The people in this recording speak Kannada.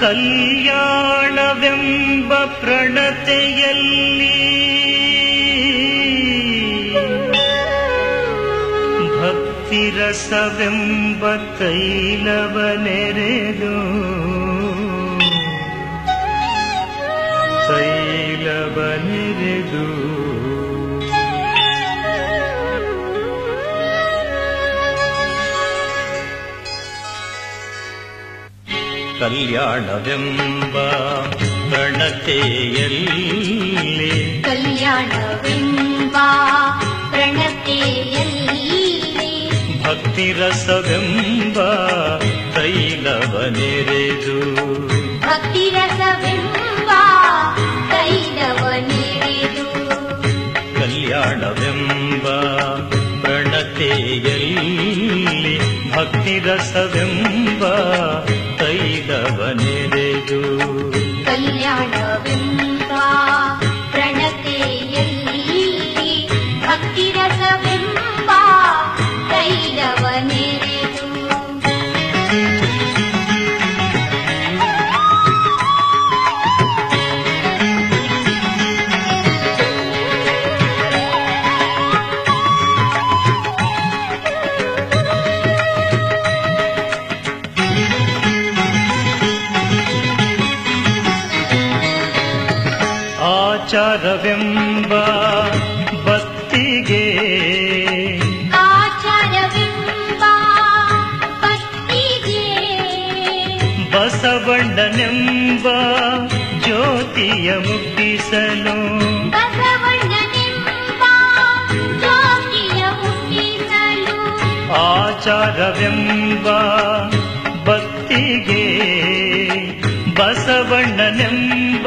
ಕಲ್ಯಾಣವೆಂಬ ಪ್ರಣತೆಯಲ್ಲಿ ಭಕ್ತಿರಸವೆಂಬ ತೈಲವನೆರೆದು ತೈಲವನೆರೆದು ಕಲ್ಯಾಣವೆಂಬ ಪ್ರಣತೆಯಲ್ಲಿ. ಕಲ್ಯಾಣವೆಂಬ ಪ್ರಣತೆಯಲ್ಲಿ. ಭಕ್ತಿರಸವೆಂಬ ತೈಲವನೆರೆದು. ಭಕ್ತಿರಸವೆಂಬ ತೈಲವನೆರೆದು. ಕಲ್ಯಾಣವೆಂಬ ಪ್ರಣತೆಯಲ್ಲಿ. ಭಕ್ತಿರಸವೆಂಬ ಕಲ್ಯಾಣವೆಂಬ ಪ್ರಣತೆಯಲ್ಲಿ ಆಚಾರವೆಂಬ ಭಕ್ತಿಗೆ ಬಸವಣ್ಣನೆಂಬ ಜ್ಯೋತಿಯ ಮುಟ್ಟಿಸಲು ಆಚಾರವೆಂಬ ಬತ್ತಿಗೆ ಬಸವಣ್ಣನೆಂಬ